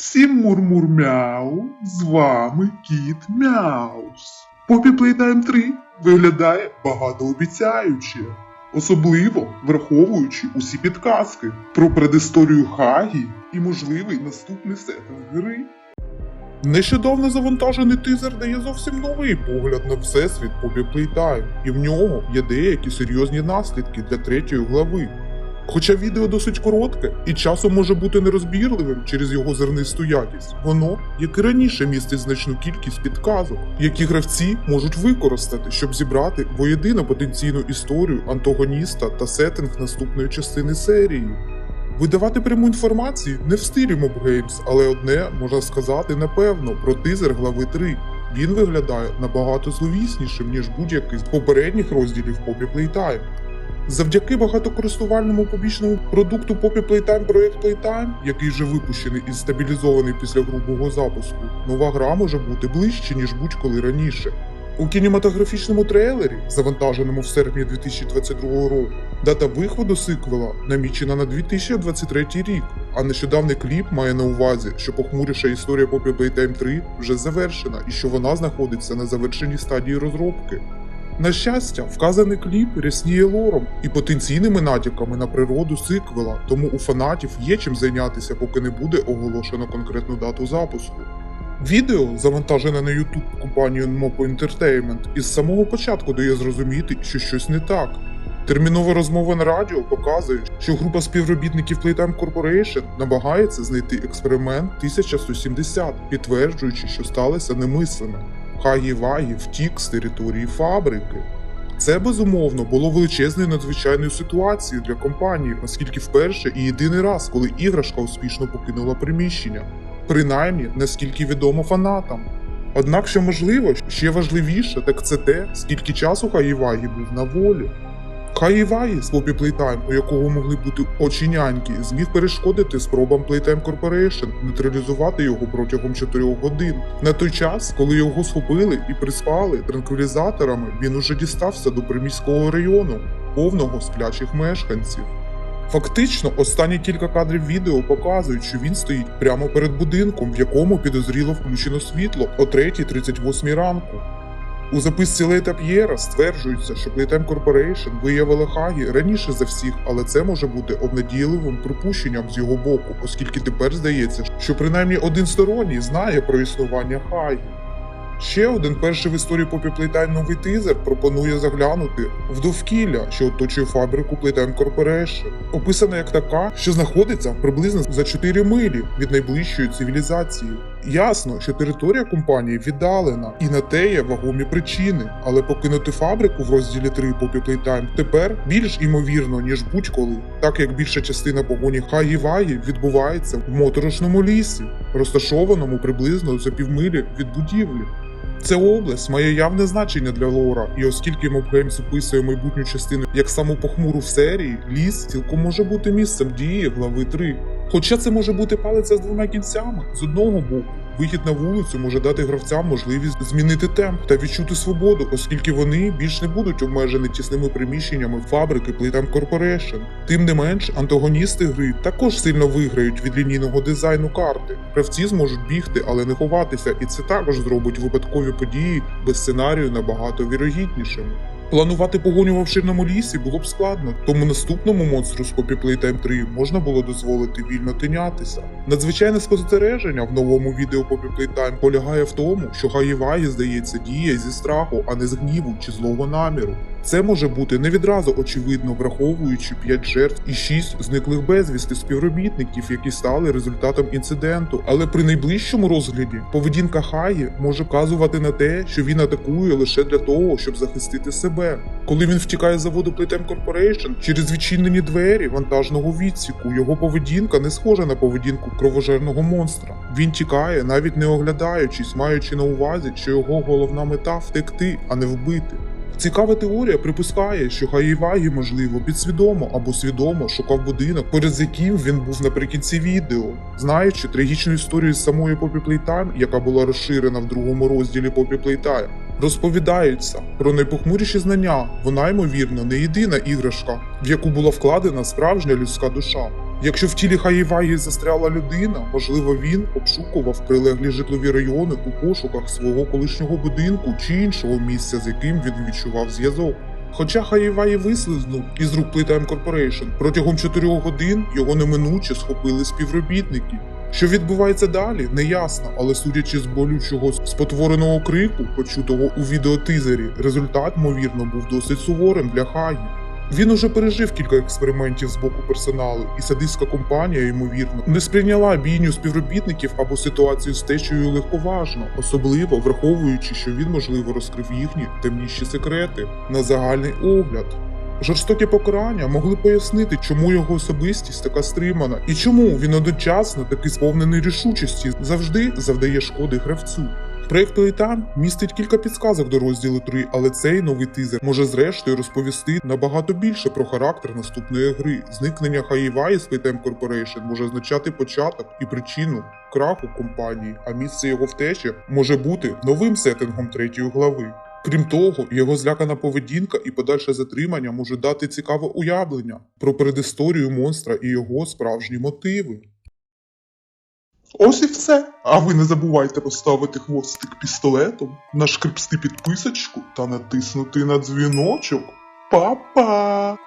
Всім мур-мур-мяу, з вами кіт Мяус. Poppy Playtime 3 виглядає багатообіцяюче, особливо враховуючи усі підказки про предісторію Хагі і можливий наступний сеттинг гри. Нещодавно завантажений тизер дає зовсім новий погляд на всесвіт Poppy Playtime, і в нього є деякі серйозні наслідки для третьої глави. Хоча відео досить коротке і часом може бути нерозбірливим через його зернисту якість, воно, як і раніше, містить значну кількість підказок, які гравці можуть використати, щоб зібрати воєдино потенційну історію антагоніста та сеттинг наступної частини серії. Видавати пряму інформацію не в стилі Mob Games, але одне можна сказати напевно про тизер глави 3. Він виглядає набагато зловіснішим, ніж будь-який з попередніх розділів Poppy Playtime. Завдяки багатокористувальному побічному продукту Poppy Playtime Project Playtime, який вже випущений і стабілізований після грубого запуску, нова гра може бути ближче, ніж будь-коли раніше. У кінематографічному трейлері, завантаженому в серпні 2022 року, дата виходу сиквела намічена на 2023 рік, а нещодавний кліп має на увазі, що похмуріша історія Poppy Playtime 3 вже завершена і що вона знаходиться на завершеній стадії розробки. На щастя, вказаний кліп рясніє лором і потенційними натяками на природу сиквела, тому у фанатів є чим зайнятися, поки не буде оголошено конкретну дату запуску. Відео, завантажене на YouTube компанією Mopo Entertainment, із самого початку дає зрозуміти, що щось не так. Термінова розмова на радіо показує, що група співробітників Playtime Corporation намагається знайти експеримент 1170, підтверджуючи, що сталося немислиме. Хагі Вагі втік з території фабрики. Це безумовно було величезною надзвичайною ситуацією для компанії, оскільки вперше і єдиний раз, коли іграшка успішно покинула приміщення, принаймні наскільки відомо фанатам. Однак, що можливо, ще важливіше, так це те, скільки часу Хаївагі був на волі. Хаївагі з Poppy Playtime, у якого могли бути очі няньки, зміг перешкодити спробам Playtime Corporation нейтралізувати його протягом 4 годин. На той час, коли його схопили і приспали транквілізаторами, він уже дістався до приміського району, повного сплячих мешканців. Фактично, останні кілька кадрів відео показують, що він стоїть прямо перед будинком, в якому підозріло включено світло о 3.38 ранку. У записці Лейта П'єра стверджується, що Playtime Corporation виявила Хагі раніше за всіх, але це може бути обнадійливим припущенням з його боку, оскільки тепер здається, що принаймні один сторонній знає про існування Хагі. Ще один перший в історії Poppy Playtime новий тизер пропонує заглянути в довкілля, що оточує фабрику Playtime Corporation, описана як така, що знаходиться приблизно за 4 милі від найближчої цивілізації. Ясно, що територія компанії віддалена, і на те є вагомі причини, але покинути фабрику в розділі 3 Poppy Playtime тепер більш імовірно, ніж будь-коли, так як більша частина погоні Хагі Вагі відбувається в моторошному лісі, розташованому приблизно за півмилі від будівлі. Ця область має явне значення для лора, і оскільки Games описує майбутню частину як саму похмуру в серії, ліс цілком може бути місцем дії глави 3. Хоча це може бути палиця з двома кінцями, з одного боку, вихід на вулицю може дати гравцям можливість змінити темп та відчути свободу, оскільки вони більш не будуть обмежені тісними приміщеннями фабрики Playtime Corporation. Тим не менш, антагоністи гри також сильно виграють від лінійного дизайну карти. Гравці зможуть бігти, але не ховатися, і це також зробить випадкові події без сценарію набагато вірогіднішими. Планувати погоню в обширному лісі було б складно, тому наступному монстру з Poppy Playtime 3 можна було дозволити вільно тинятися. Надзвичайне спостереження в новому відео Poppy Playtime полягає в тому, що Гаєваї, здається, діє зі страху, а не з гніву чи злого наміру. Це може бути не відразу очевидно, враховуючи 5 жертв і 6 зниклих безвісти співробітників, які стали результатом інциденту. Але при найближчому розгляді поведінка Хаї може вказувати на те, що він атакує лише для того, щоб захистити себе. Коли він втікає з заводу Playtime Corporation через відчинені двері вантажного відсіку, його поведінка не схожа на поведінку кровожерного монстра. Він тікає, навіть не оглядаючись, маючи на увазі, що його головна мета втекти, а не вбити. Цікава теорія припускає, що Хаївагі, можливо, підсвідомо або свідомо шукав будинок, поряд яким він був наприкінці відео, знаючи трагічну історію самої Poppy Playtime, яка була розширена в другому розділі Poppy Playtime. Розповідаються про найпохмуріші знання. Вона, ймовірно, не єдина іграшка, в яку була вкладена справжня людська душа. Якщо в тілі Хаїваї застряла людина, можливо, він обшукував прилеглі житлові райони у пошуках свого колишнього будинку чи іншого місця, з яким він відчував зв'язок. Хоча Хаїваї вислизнув із рук Playtime Corporation, протягом 4 годин його неминуче схопили співробітники. Що відбувається далі, неясно, але судячи з болючого спотвореного крику, почутого у відеотизері, результат, ймовірно, був досить суворим для Хаї. Він уже пережив кілька експериментів з боку персоналу, і садистська компанія, ймовірно, не сприйняла бійню співробітників або ситуацію з течею легковажно, особливо враховуючи, що він, можливо, розкрив їхні темніші секрети на загальний огляд. Жорстокі покарання могли пояснити, чому його особистість така стримана, і чому він одночасно такий сповнений рішучості завжди завдає шкоди гравцю. Проєкт там містить кілька підсказок до розділу 3, але цей новий тизер може зрештою розповісти набагато більше про характер наступної гри. Зникнення Хаїваї з Playtime Corporation може означати початок і причину краху компанії, а місце його втечі може бути новим сеттингом третьої глави. Крім того, його злякана поведінка і подальше затримання може дати цікаве уявлення про передісторію монстра і його справжні мотиви. Ось і все. А ви не забувайте поставити хвостик пістолетом, нашкрипсти підписочку та натиснути на дзвіночок. Па-па!